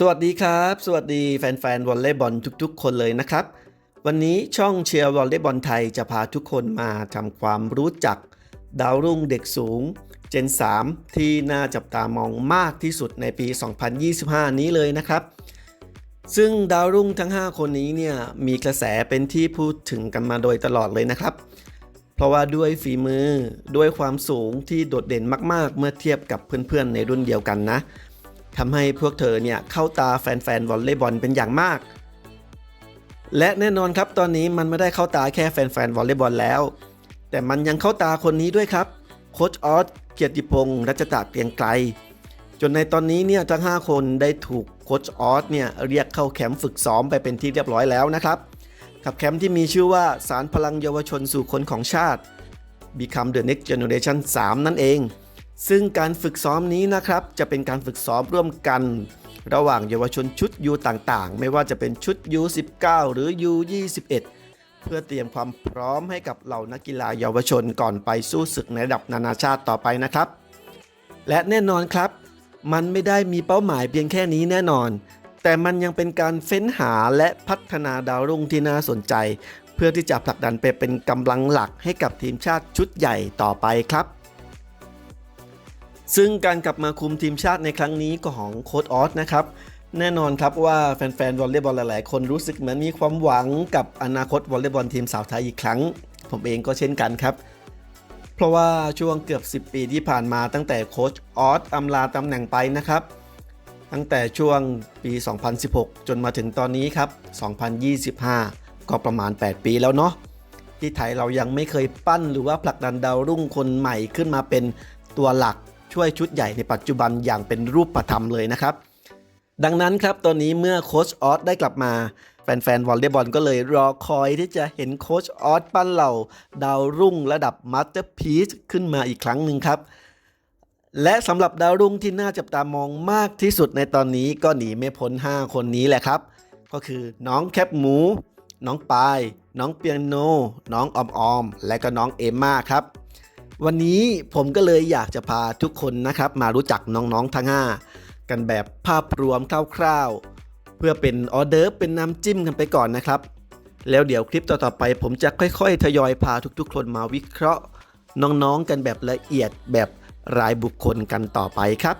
สวัสดีครับ สวัสดีแฟนๆวอลเลย์บอลทุกๆ คนเลยนะครับ วันนี้ช่องเชียร์วอลเลย์บอลไทยจะพาทุกคนมาทำความรู้จัก ดาวรุ่งเด็กสูง เจน 3 ที่น่าจับตามองมากที่สุดในปี 2025 นี้เลยนะครับ ซึ่งดาวรุ่งทั้ง 5 คนนี้เนี่ยมีกระแสเป็นที่พูดถึงกันมาโดยตลอดเลยนะครับ เพราะว่าด้วยฝีมือด้วยความสูงที่โดดเด่นมาก ๆ เมื่อเทียบกับเพื่อนๆในรุ่นเดียวกันนะ ทำให้พวกเธอเนี่ยเข้าตาแฟนๆวอลเลย์บอลเป็นอย่างมาก และแน่นอนครับตอนนี้มันไม่ได้เข้าตาแค่แฟนๆวอลเลย์บอลแล้ว แต่มันยังเข้าตาคนนี้ด้วยครับโคชออสเกียรติพงศ์รัชตะเกรียงไกลจนในตอนนี้เนี่ยทั้ง 5 คนได้ถูกโคชออสเนี่ยเรียกเข้าแคมป์ฝึกซ้อมไปเป็นที่เรียบร้อยแล้วนะครับกับแคมป์ที่มีชื่อว่าสารพลังเยาวชนสู่คนของชาติ Become the Next Generation 3 นั่นเอง ซึ่งการฝึกซ้อมนี้นะครับ จะเป็นการฝึกซ้อมร่วมกัน ระหว่างเยาวชนชุด U ต่างๆ ไม่ว่าจะเป็นชุด U19 หรือ U21 เพื่อเตรียมความพร้อมให้กับเหล่านักกีฬาเยาวชนก่อนไปสู้ศึกในระดับนานาชาติต่อไปนะครับ และแน่นอนครับ มันไม่ได้มีเป้าหมายเพียงแค่นี้แน่นอน แต่มันยังเป็นการเฟ้นหาและพัฒนาดาวรุ่งที่น่าสนใจ เพื่อที่จะผลักดันไปเป็นกำลังหลักให้กับทีมชาติชุดใหญ่ต่อไปครับ ซึ่งการกลับมาคุมทีมชาติในครั้งนี้ก็ของโค้ดออสนะครับ แน่นอนครับว่าแฟนๆวอลเลย์บอลหลายๆ คนรู้สึกเหมือนมีความหวังกับอนาคตวอลเลย์บอลทีมสาวไทยอีกครั้ง ผมเองก็เช่นกันครับ เพราะว่าช่วงเกือบ 10 ปีที่ผ่านมาตั้งแต่โค้ชออสอำลาตำแหน่งไปนะครับ ตั้งแต่ช่วงปี 2016 จนมาถึงตอนนี้ครับ 2025 ก็ประมาณ 8 ปีแล้วเนาะที่ไทยเรายังไม่เคยปั้นหรือว่าผลักดันดาวรุ่งคนใหม่ขึ้นมาเป็นตัวหลัก ช่วยชุดใหญ่ในปัจจุบันอย่างเป็นรูปธรรมเลยนะครับ ดังนั้นครับตอนนี้เมื่อโค้ชออสได้กลับมาแฟนๆวอลเลย์บอลก็เลยรอคอยที่จะเห็นโค้ชออสปั้นเหล่า ดาวรุ่งระดับมาสเตอร์พีซขึ้นมาอีกครั้งหนึ่งครับ และสำหรับดาวรุ่งที่น่าจับตามองมากที่สุดในตอนนี้ก็หนีไม่พ้น 5 คนนี้แหละครับ ก็คือน้องแคปหมู น้องปาย น้องเปียโน น้องออมออม และก็น้องเอมมาครับ วันนี้ผมก็เลยอยากจะพาทุกคนนะครับ มารู้จักน้องๆทั้ง 5 กันแบบภาพรวมคร่าวๆ เพื่อเป็นออเดิร์เป็นน้ำจิ้มกันไปก่อนนะครับ แล้วเดี๋ยวคลิปต่อๆไป ผมจะค่อยๆ ทยอยพาทุกๆ คนมาวิเคราะห์ น้องๆกันแบบละเอียดแบบรายบุคคลกันต่อไปครับ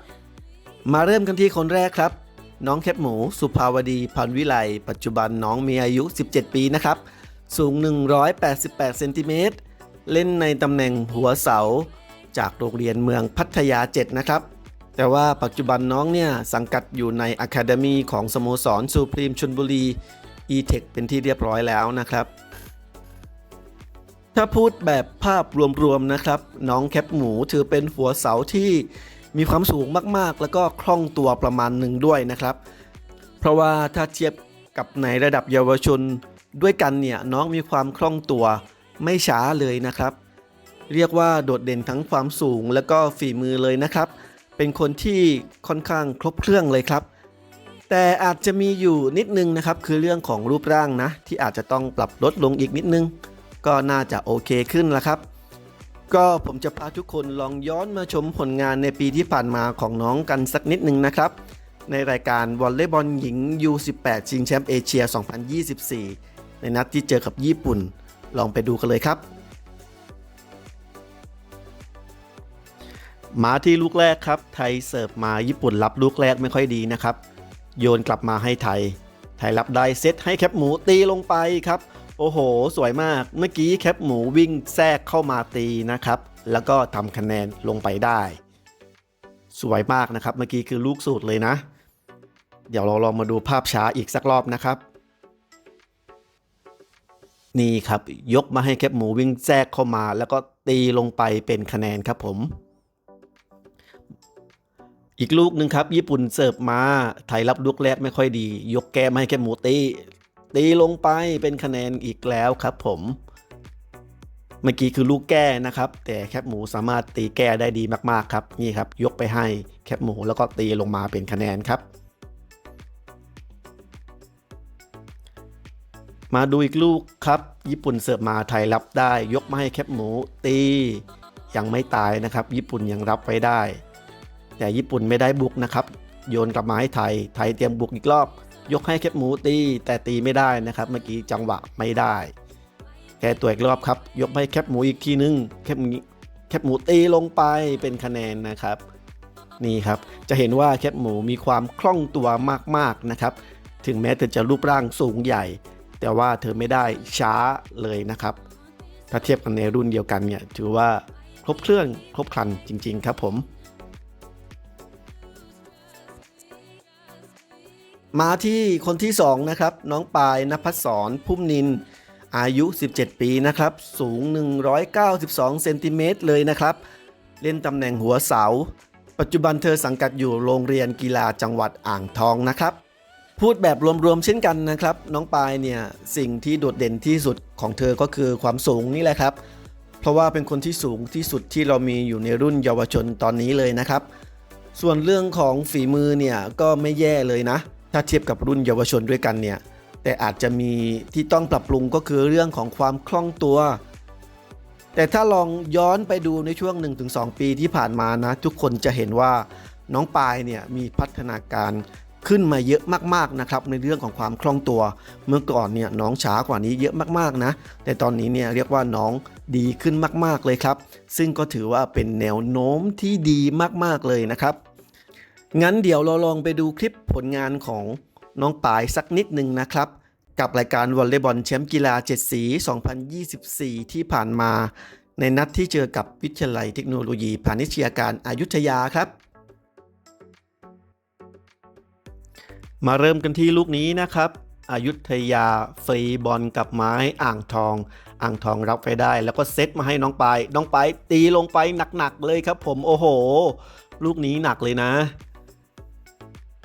มาเริ่มกันที่คนแรกครับ น้องแคปหมู สุภาวดีพันวิไลปัจจุบันน้องมีอายุ 17 ปีนะครับ สูง 188เซนติเมตร เล่นในตำแหน่งหัวเสา จากโรงเรียนเมืองพัทยา 7 นะครับ แต่ว่าปัจจุบันน้องเนี่ย สังกัดอยู่ในอะคาเดมีของสโมสรสุพรีมชนบุรี e-tech เป็นที่เรียบร้อยแล้วนะครับ ถ้าพูดแบบภาพรวมๆนะครับ น้องแคปหมูถือเป็นหัวเสาที่มีความสูงมากๆ แล้วก็คล่องตัวประมาณหนึ่งด้วยนะครับ เพราะว่าถ้าเทียบกับในระดับเยาวชนด้วยกันเนี่ยน้องมีความคล่องตัว ไม่ช้าเลยนะครับ เรียกว่าโดดเด่นทั้งความสูงและก็ฝีมือเลยนะครับ เป็นคนที่ค่อนข้างครบเครื่องเลยครับ แต่อาจจะมีอยู่นิดนึงนะครับ คือเรื่องของรูปร่างนะ ที่อาจจะต้องปรับลดลงอีกนิดนึง ก็น่าจะโอเคขึ้นล้วครับ ก็ผมจะพาทุกคนลองย้อนมาชมผลงานในปีที่ผ่านมาของน้องกันสักนิดนึงนะครับ ในรายการวอลเลย์บอลหญิง U18 ชิงแชมป์เอเชีย 2024 ในนัดที่เจอกับญี่ปุ่น ลองไปดูกันเลยครับ มาที่ลูกแรกครับ ไทยเสิร์ฟมาญี่ปุ่นรับลูกแรกไม่ค่อยดีนะครับ โยนกลับมาให้ไทย ไทยรับได้เซตให้แคปหมูตีลงไปครับ โอ้โห สวยมาก เมื่อกี้แคปหมูวิ่งแทรกเข้ามาตีนะครับ แล้วก็ทำคะแนนลงไปได้ สวยมากนะครับ เมื่อกี้คือลูกสูตรเลยนะ เดี๋ยวเราลองมาดูภาพช้าอีกสักรอบนะครับ นี่ครับ ยกมาให้แคปหมูวิ่งแทรกเข้ามา แล้วก็ตีลงไปเป็นคะแนนครับผม อีกลูกหนึ่งครับ ญี่ปุ่นเสิร์ฟมาไทยรับลูกแรกไม่ค่อยดี ยกแก้มาให้แคปหมูตีตีลงไปเป็นคะแนนอีกแล้วครับผมเมื่อกี้คือลูกแก้นะครับ แต่แคปหมูสามารถตีแก้ได้ดีมากๆครับนี่ครับ ยกไปให้แคปหมูแล้วก็ตีลงมาเป็นคะแนนครับ มาดูอีกลูกครับ ญี่ปุ่นเสิร์ฟมาไทยรับได้ ยกมาให้แคปหมูตียังไม่ตายนะครับ ญี่ปุ่นยังรับไว้ได้ แต่ญี่ปุ่นไม่ได้บุกนะครับ โยนกลับมาให้ไทย ไทยเตรียมบุกอีกรอบ ยกให้แคบหมูตีแต่ตีไม่ได้นะครับ เมื่อกี้จังหวะไม่ได้ แก้ตัวอีกรอบครับ ยกให้แคบหมูอีกทีนึงแคบหมูแคบหมูตีลงไปเป็นคะแนนนะครับนี่ครับจะเห็นว่าแคบหมูมีความคล่องตัวมากๆนะครับ ถึงแม้เธอจะรูปร่างสูงใหญ่ แต่ว่าเธอไม่ได้ช้าเลยนะครับ ถ้าเทียบกันในรุ่นเดียวกันเนี่ยถือว่าครบเครื่องครบครันจริง ๆ ครับผมมาที่คนที่ 2 นะครับ น้องปายนภัสสรพุ่มนิน อายุ 17 ปีนะครับ สูง 192เซนติเมตรเลยนะครับ เล่นตำแหน่งหัวเสา ปัจจุบันเธอสังกัดอยู่โรงเรียนกีฬาจังหวัดอ่างทองนะครับ พูดแบบรวมๆเช่นกันนะครับ น้องปายเนี่ยสิ่งที่โดดเด่นที่สุดของเธอก็คือความสูงนี่แหละครับ เพราะว่าเป็นคนที่สูงที่สุดที่เรามีอยู่ในรุ่นเยาวชนตอนนี้เลยนะครับ ส่วนเรื่องของฝีมือเนี่ยก็ไม่แย่เลยนะ ถ้าเทียบกับรุ่นเยาวชนด้วยกันเนี่ยแต่อาจจะมีที่ต้องปรับปรุงก็คือเรื่องของความคล่องตัว แต่ถ้าลองย้อนไปดูในช่วง 1-2 ปีที่ผ่านมานะ ทุกคนจะเห็นว่าน้องปายเนี่ยมีพัฒนาการ ขึ้นมาเยอะมากๆนะครับในเรื่องของความคล่องตัว เมื่อก่อนเนี่ยน้องช้ากว่านี้เยอะมากๆนะ แต่ตอนนี้เนี่ยเรียกว่าน้องดีขึ้นมากๆเลยครับ ซึ่งก็ถือว่าเป็นแนวโน้มที่ดีมากๆเลยนะครับ งั้นเดี๋ยวเราลองไปดูคลิปผลงานของน้องปายสักนิดหนึ่งนะครับกับรายการวอลเลย์บอลแชมป์กีฬา 7 สี 2024 ที่ผ่านมา ในนัดที่เจอกับวิทยาลัยเทคโนโลยีพาณิชยาการอายุทยาครับ มาเริ่มกันที่ลูกนี้นะครับอายุทยาฟรีบอลกับไม้อ่างทอง อ่างทองรับไปได้ แล้วก็เซตมาให้น้องปายน้องปายตีลงไปหนักๆเลยครับ ผมโอ้โห ลูกนี้หนักเลยนะ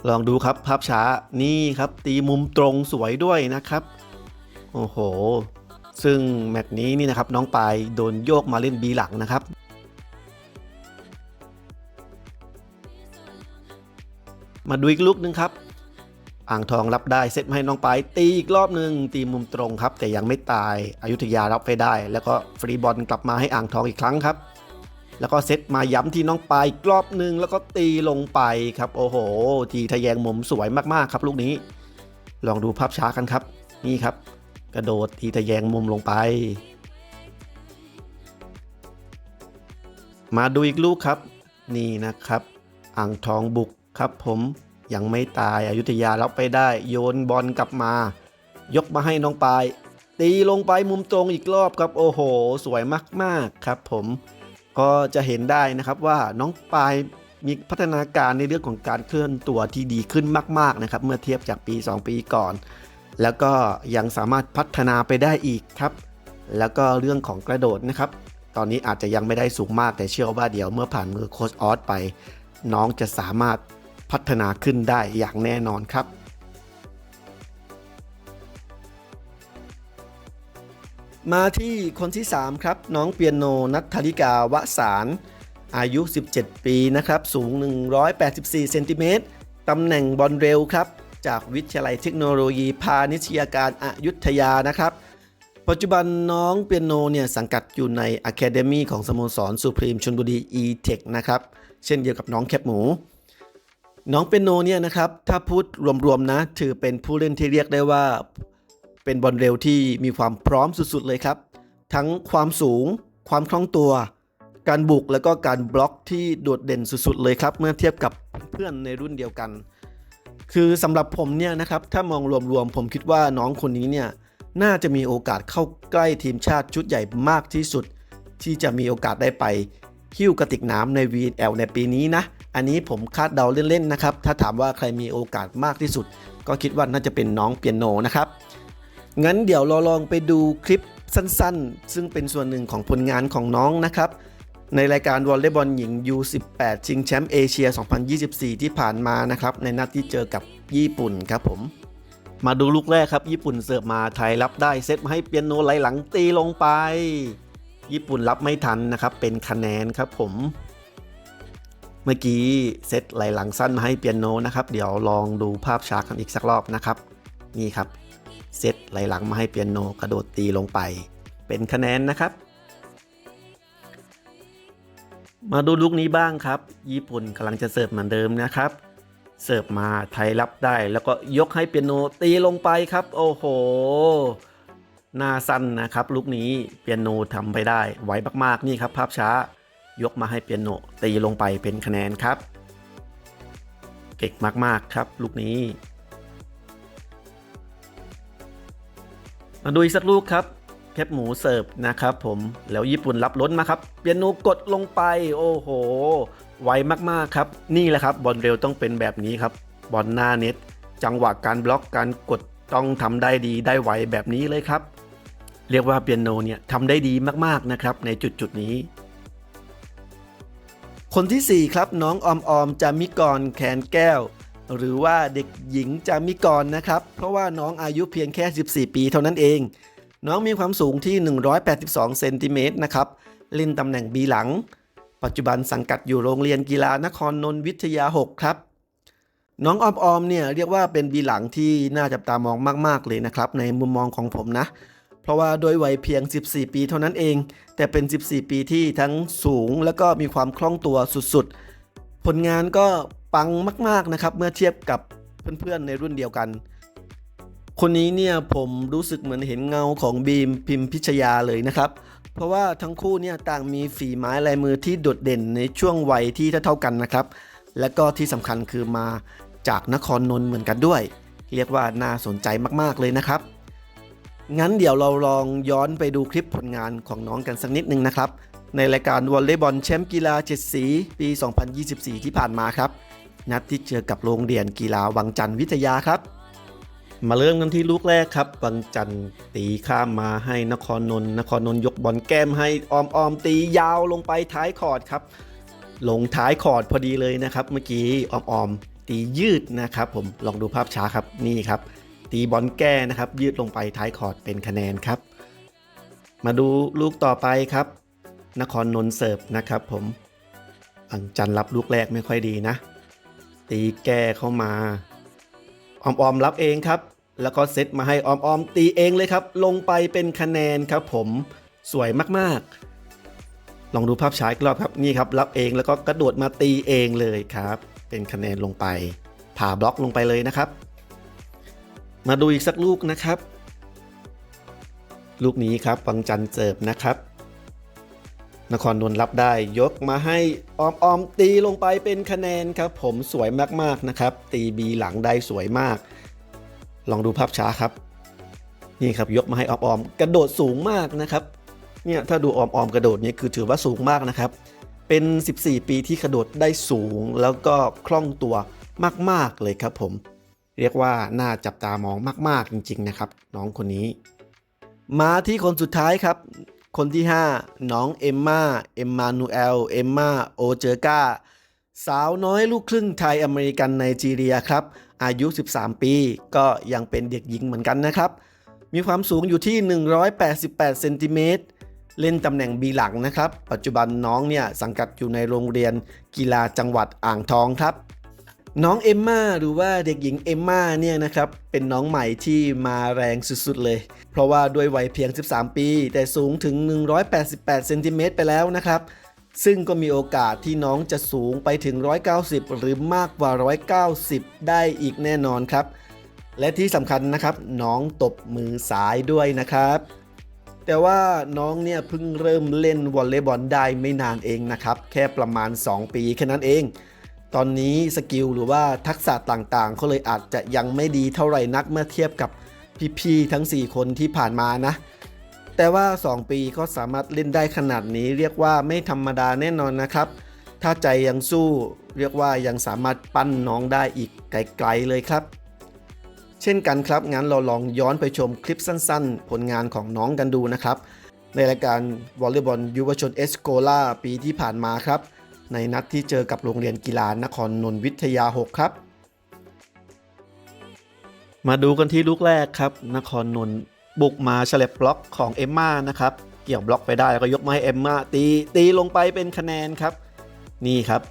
ลองดูครับภาพช้านี่ครับ ตีมุมตรงสวยด้วยนะครับ โอ้โห ซึ่งแมตช์นี้นี่นะครับน้องปายโดนโยกมาเล่นบีหลังนะครับมาดูอีกลูกหนึงครับ อ่างทองรับได้เซตมาให้น้องปายตีอีกรอบหนึ่งตีมุมตรงครับ แต่ยังไม่ตายอายุทยารับไปได้ แล้วก็ฟรีบอลกลับมาให้อ่างทองอีกครั้งครับ แล้วก็เซตมาย้ำที่น้องปายอีกรอบหนึ่งแล้วก็ตีลงไปครับ โอ้โห ทีทะแยงมุมสวยมากๆครับลูกนี้ ลองดูภาพช้ากันครับ นี่ครับ กระโดดทีทะแยงมุมลงไปมาดูอีกลูกครับ นี่นะครับ อ่างทองบุกครับผม ยังไม่ตายอายุทยารับไปได้ โยนบอลกลับมา ยกมาให้น้องปาย ตีลงไปมุมตรงอีกรอบครับโอ้โห สวยมากๆครับ ผมก็จะเห็นได้นะครับว่าน้องปายมีพัฒนาการในเรื่องของการเคลื่อนตัวที่ดีขึ้นมากๆนะครับ เมื่อเทียบจากปี 2 ปีก่อน แล้วก็ยังสามารถพัฒนาไปได้อีกครับ แล้วก็เรื่องของกระโดดนะครับ ตอนนี้อาจจะยังไม่ได้สูงมากแต่เชื่อว่าเดี๋ยวเมื่อผ่านมือโค้ชออสไป น้องจะสามารถ พัฒนาขึ้นได้อย่างแน่นอนครับมาที่คนที่ 3 ครับ น้องเปียโนนัทธริกาวสารอายุ 17 ปีนะครับ สูง 184 เซนติเมตรตำแหน่งบอลเร็วครับ จากวิทยาลัยเทคโนโลยีพาณิชยาการอายุทยานะครับ ปัจจุบันน้องเปียโนเนี่ยสังกัดอยู่ใน Academy ของสโมสรสุพรีมชนบุรี e-tech นะครับ เช่นเดียวกับน้องแคปหมู น้องเปียโนเนี่ยนะครับ ถ้าพูดรวมๆนะ ถือเป็นผู้เล่นที่เรียกได้ว่า เป็นบอลเร็วที่มีความพร้อมสุดๆเลยครับ ทั้งความสูง ความคล่องตัว การบุกแล้วก็การบล็อกที่โดดเด่นสุดๆเลยครับ เมื่อเทียบกับเพื่อนในรุ่นเดียวกัน คือสำหรับผมเนี่ยนะครับ ถ้ามองรวมๆผมคิดว่าน้องคนนี้เนี่ยน่าจะมีโอกาสเข้าใกล้ทีมชาติชุดใหญ่มากที่สุด ที่จะมีโอกาสได้ไปหิ้วกระติกน้ำใน VNL ในปีนี้นะ อันนี้ผมคาดเดาเล่นๆนะครับ ถ้าถามว่าใครมีโอกาสมากที่สุด ก็คิดว่าน่าจะเป็นน้องเปียโนนะครับ งั้นเดี๋ยวเราลองไปดูคลิปสั้นๆ ซึ่งเป็นส่วนหนึ่งของผลงานของน้องนะครับ ในรายการวอลเลย์บอลหญิง U18 ชิงแชมป์เอเชีย 2024 ที่ผ่านมานะครับในนัดที่เจอกับญี่ปุ่นครับผมมาดูลูกแรกครับ ญี่ปุ่นเสิร์ฟมาไทยรับได้เซตมาให้เปียโนไหลหลังตีลงไป ญี่ปุ่นรับไม่ทันนะครับ เป็นคะแนนครับผม เมื่อกี้เซตไหลหลังสั้นมาให้เปียโนนะครับ เดี๋ยวลองดูภาพช้ากันอีกสักรอบนะครับ นี่ครับ เซตไหลหลังมาให้เปียโนกระโดดตีลงไป เป็นคะแนนนะครับ มาดูลูกนี้บ้างครับ ญี่ปุ่นกำลังจะเสิร์ฟเหมือนเดิมนะครับ เสิร์ฟมาไทยรับได้ แล้วก็ยกให้เปียโนตีลงไปครับ โอ้โหหน้าสั้นนะครับลูกนี้เปียโนทำไปได้ไวมากๆนี่ครับภาพช้า ยกมาให้เปียโนตีลงไปเป็นคะแนนครับ เก่งมากๆครับลูกนี้ มาดูอีกสักลูกครับแคบหมูเสิร์ฟนะครับผมแล้วญี่ปุ่นรับล้นมาครับ เปียโนกดลงไป โอ้โห ไวมากๆครับ นี่แหละครับบอลเร็วต้องเป็นแบบนี้ครับบอลหน้าเน็ต จังหวะการบล็อกการกดต้องทำได้ดีได้ไวแบบนี้เลยครับ เรียกว่าเปียโนเนี่ยทำได้ดีมากๆนะครับในจุดจุดๆนี้ คนทีสี่ 4 ครับน้องออมออมจามิกรแคนแก้ว หรือว่าเด็กหญิงจามิกรนะครับ เพราะว่าน้องอายุเพียงแค่ 14 ปีเท่านั้นเอง น้องมีความสูงที่ 182เซนติเมตรนะครับเล่นตำแหน่งบีหลัง ปัจจุบันสังกัดอยู่โรงเรียนกีฬานครนนทวิทยา 6 ครับ น้องออมออมเนี่ยเรียกว่าเป็นบีหลังที่น่าจับตามองมาก ๆ เลยนะครับ ในมุมมองของผมนะ เพราะว่าโดยวัยเพียง 14 ปีเท่านั้นเอง แต่เป็น 14 ปีที่ทั้งสูงแล้วก็มีความคล่องตัวสุดๆ ผลงานก็ปังมากๆนะครับเมื่อเทียบกับเพื่อนๆในรุ่นเดียวกัน คนนี้เนี่ยผมรู้สึกเหมือนเห็นเงาของบีมพิมพิชยาเลยนะครับ เพราะว่าทั้งคู่เนี่ยต่างมีฝีไม้ลายมือที่โดดเด่นในช่วงวัยที่เท่าๆกันนะครับ และก็ที่สำคัญคือมาจากนครนนท์เหมือนกันด้วย เรียกว่าน่าสนใจมากๆเลยนะครับ งั้นเดี๋ยวเราลองย้อนไปดูคลิปผลงานของน้องกันสักนิดนึงนะครับ ในรายการวอลเลย์บอลแชมป์กีฬาเจ็ดสี ปี 2024 ที่ผ่านมาครับ นัดที่เจอกับโรงเรียนกีฬาวังจันทร์วิทยาครับ มาเริ่มกันที่ลูกแรกครับ วังจันทร์ตีข้ามมาให้นครนนท์นครนนท์ยกบอลแก้มให้ออมออมตียาวลงไปท้ายคอร์ดครับ ลงท้ายคอร์ดพอดีเลยนะครับ เมื่อกี้ออมออมตียืดนะครับ ผมลองดูภาพช้าครับนี่ครับ ตีบอลแก้นะครับ ยืดลงไปท้ายคอร์ดเป็นคะแนนครับ มาดูลูกต่อไปครับ นครนนเสิร์ฟนะครับผมอังจันรับลูกแรกไม่ค่อยดีนะ ตีแก้เข้ามาออมออมรับเองครับ แล้วก็เซตมาให้ออมออมตีเองเลยครับ ลงไปเป็นคะแนนครับผมสวยมากๆ ลองดูภาพช้าอีกรอบครับนี่ครับ รับเองแล้วก็กระโดดมาตีเองเลยครับ เป็นคะแนนลงไป ผ่าบล็อกลงไปเลยนะครับ มาดูอีกสักลูกนะครับ ลูกนี้ครับวังจันเสิร์ฟนะครับ นครนนท์รับได้ยกมาให้ออมออมตีลงไปเป็นคะแนนครับ ผมสวยมากๆนะครับ ตีบีหลังได้สวยมาก ลองดูภาพช้าครับ นี่ครับยกมาให้ออมออมกระโดดสูงมากนะครับเนี่ยถ้าดูออมออมกระโดดนี่คือถือว่าสูงมากนะครับ เป็น 14 ปีที่กระโดดได้สูงแล้วก็คล่องตัวมากๆเลยครับผม เรียกว่าน่าจับตามองมาก ๆ จริง ๆ นะครับ น้องคนนี้ มาที่คนสุดท้ายครับ คนที่ 5 น้องเอมมาเอมมานูเอลเอมมาโอเจอร์กาสาวน้อยลูกครึ่งไทยอเมริกันไนจีเรียครับ อายุ 13 ปี ก็ยังเป็นเด็กหญิงเหมือนกันนะครับ มีความสูงอยู่ที่ 188 เซนติเมตรเล่นตำแหน่งบีหลังนะครับ ปัจจุบันน้องเนี่ยสังกัดอยู่ในโรงเรียนกีฬาจังหวัดอ่างทองครับ น้องเอมมาหรือว่าเด็กหญิงเอมมาเนี่ยนะครับ เป็นน้องใหม่ที่มาแรงสุดๆเลย เพราะว่าด้วยวัยเพียง 13 ปี แต่สูงถึง 188 เซนติเมตรไปแล้วนะครับ ซึ่งก็มีโอกาสที่น้องจะสูงไปถึง 190 หรือมากกว่า 190 ได้อีกแน่นอนครับ และที่สำคัญนะครับ น้องตบมือซ้ายด้วยนะครับ แต่ว่าน้องเนี่ยเพิ่งเริ่มเล่นวอลเลย์บอลได้ไม่นานเองนะครับ แค่ประมาณ 2 ปีแค่นั้นเอง ตอนนี้สกิลหรือว่าทักษะต่างๆ เขาเลยอาจจะยังไม่ดีเท่าไหร่นักเมื่อเทียบกับพี่ๆทั้ง 4 คนที่ผ่านมานะ แต่ว่า 2 ปีก็สามารถเล่นได้ขนาดนี้ เรียกว่าไม่ธรรมดาแน่นอนนะครับ ถ้าใจยังสู้เรียกว่ายังสามารถปั้นน้องได้อีกไกลๆเลยครับ เช่นกันครับงั้นเราลองย้อนไปชมคลิปสั้นๆ ผลงานของน้องกันดูนะครับ ในรายการวอลเลย์บอลยุวชนเอสโกลาปีที่ผ่านมาครับ ในนัดที่เจอกับโรงเรียนกีฬานครนนท์วิทยา 6 ครับ มาดูกันที่ลูกแรกครับ นครนนท์บุกมาเฉลบบล็อกของเอมมานะครับ เกี่ยวบล็อกไปได้แล้วก็ยกมาให้เอมมาตีตีลงไปเป็นคะแนนครับ นี่ครับ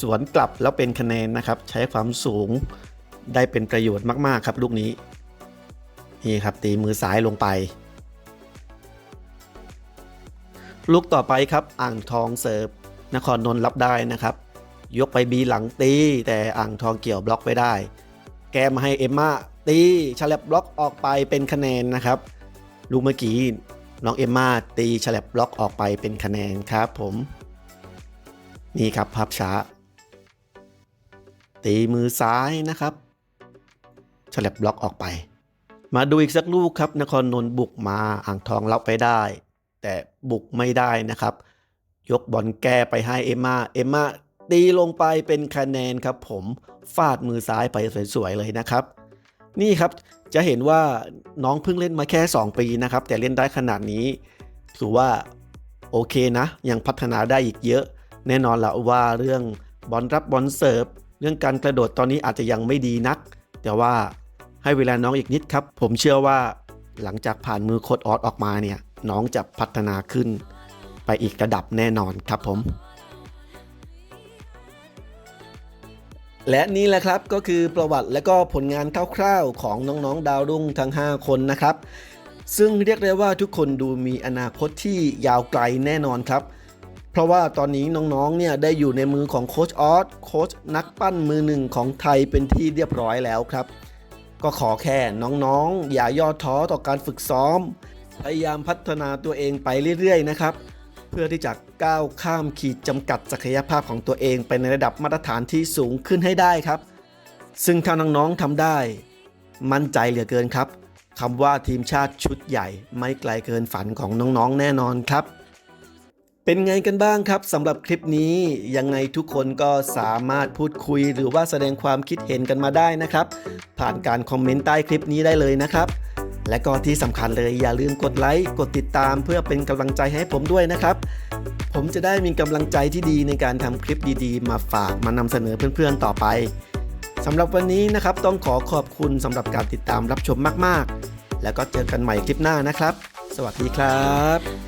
สวนกลับแล้วเป็นคะแนนนะครับ ใช้ความสูงได้เป็นประโยชน์มากๆครับลูกนี้ นี่ครับตีมือซ้ายลงไปลูกต่อไปครับอ่างทองเสิร์ฟ นครนนท์รับได้นะครับ ยกไปบีหลังตีแต่อ่างทองเกี่ยวบล็อกไปได้ แกมาให้เอมมาตีฉลับบล็อกออกไปเป็นคะแนนนะครับ ลูกเมื่อกี้น้องเอมมาตีฉลับบล็อกออกไปเป็นคะแนนครับผม นี่ครับภาพช้า ตีมือซ้ายนะครับฉลับบล็อกออกไป มาดูอีกสักลูกครับ นครนนท์บุกมาอ่างทองรับไปได้ แต่บุกไม่ได้นะครับ ยกบอลแก้ไปให้เอมมาเอมมาตีลงไปเป็นคะแนนครับผมฟาดมือซ้ายไปสวยๆเลยนะครับ นี่ครับจะเห็นว่าน้องเพิ่งเล่นมาแค่ 2 ปีนะครับ แต่เล่นได้ขนาดนี้ถือว่าโอเคนะ ยังพัฒนาได้อีกเยอะ แน่นอนละว่าเรื่องบอลรับบอลเสิร์ฟเรื่องการกระโดดตอนนี้อาจจะยังไม่ดีนัก แต่ว่าให้เวลาน้องอีกนิดครับ ผมเชื่อว่าหลังจากผ่านมือโคดออสออกมาเนี่ยน้องจะพัฒนาขึ้น ไปอีกระดับแน่นอนครับผม และนี่แหละครับก็คือประวัติและก็ผลงานคร่าวๆของน้องๆดาวรุ่งทั้ง 5 คนนะครับ ซึ่งเรียกได้ว่าทุกคนดูมีอนาคตที่ยาวไกลแน่นอนครับ เพราะว่าตอนนี้น้องๆเนี่ยได้อยู่ในมือของโค้ชออสโค้ชนักปั้นมือหนึ่งของไทยเป็นที่เรียบร้อยแล้วครับก็ขอแค่น้องๆ อย่าย่อท้อต่อการฝึกซ้อม พยายามพัฒนาตัวเองไปเรื่อยๆ นะครับ เพื่อที่จะก้าวข้ามขีดจำกัดศักยภาพของตัวเองไปในระดับมาตรฐานที่สูงขึ้นให้ได้ครับ ซึ่งถ้าน้องๆทำได้ มั่นใจเหลือเกินครับคำว่าทีมชาติชุดใหญ่ไม่ไกลเกินฝันของน้องๆ แน่นอนครับ เป็นไงกันบ้างครับสำหรับคลิปนี้ยังไงทุกคนก็สามารถพูดคุยหรือว่าแสดงความคิดเห็นกันมาได้นะครับ ผ่านการคอมเมนต์ใต้คลิปนี้ได้เลยนะครับ และก็ที่สำคัญเลยอย่าลืมกดไลค์กดติดตาม เพื่อเป็นกำลังใจให้ผมด้วยนะครับ ผมจะได้มีกำลังใจที่ดีในการทำคลิปดีๆ มาฝากมานำเสนอเพื่อนๆต่อไปสำหรับวันนี้นะครับต้องขอขอบคุณสำหรับการติดตามรับชมมากๆ แล้วก็เจอกันใหม่คลิปหน้านะครับ สวัสดีครับ